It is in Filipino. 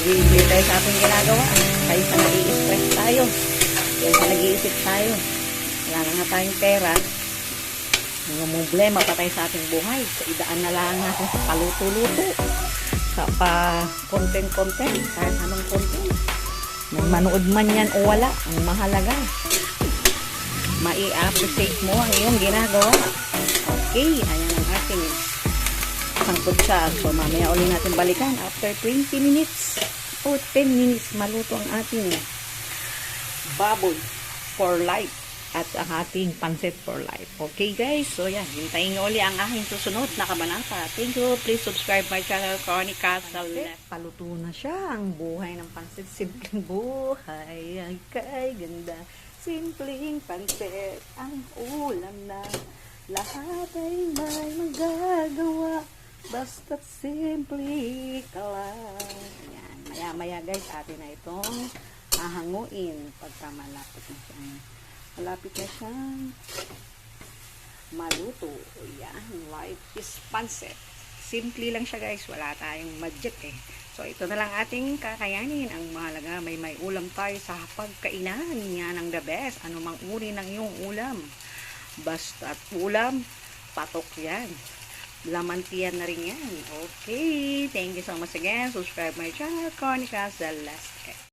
Nag-i-enjoy tayo sa ating ginagawa. Kaysa nag-i-stress tayo. Kaysa nag-iisip tayo. Wala na nga tayong pera. Mga problema pa tayo sa ating buhay. So, idaan na lang natin sa paluto-luto. Sa pa-content-content. Kahit anong content. May manood man yan o wala. Ang mahalaga. Mai-appreciate mo ang iyong ginagawa. Okay, ayan sangkot siya. So, mamaya uli natin balikan. After 20 minutes o 10 minutes, maluto ang ating baboy for life at ang ating pansit for life. Okay guys, so yan, hintayin nyo uli ang aking susunod na kabanata. Thank you. Please subscribe my channel, Connie Castle. Paluto na siya ang buhay ng pansit. Simpleng buhay ay kay ganda. Simpleng pansit ang ulam na lahat ay may magagawa. Basta't simple ka lang. Yan, maya-maya guys, atin na itong hahanguin pagka malapit na siya. Malapit na siyang maluto. Yan, life is pancit. Simple lang siya guys, wala tayong magic eh. So ito na lang ating kakayanin. Ang mahalaga may may ulam tayo sa pagkainan. Yan ang the best. Ano mang uri ng iyong ulam. Basta ulam, patok yan. Lamantian na rin yan. Okay. Thank you so much again. Subscribe my channel, Cornica Celeste.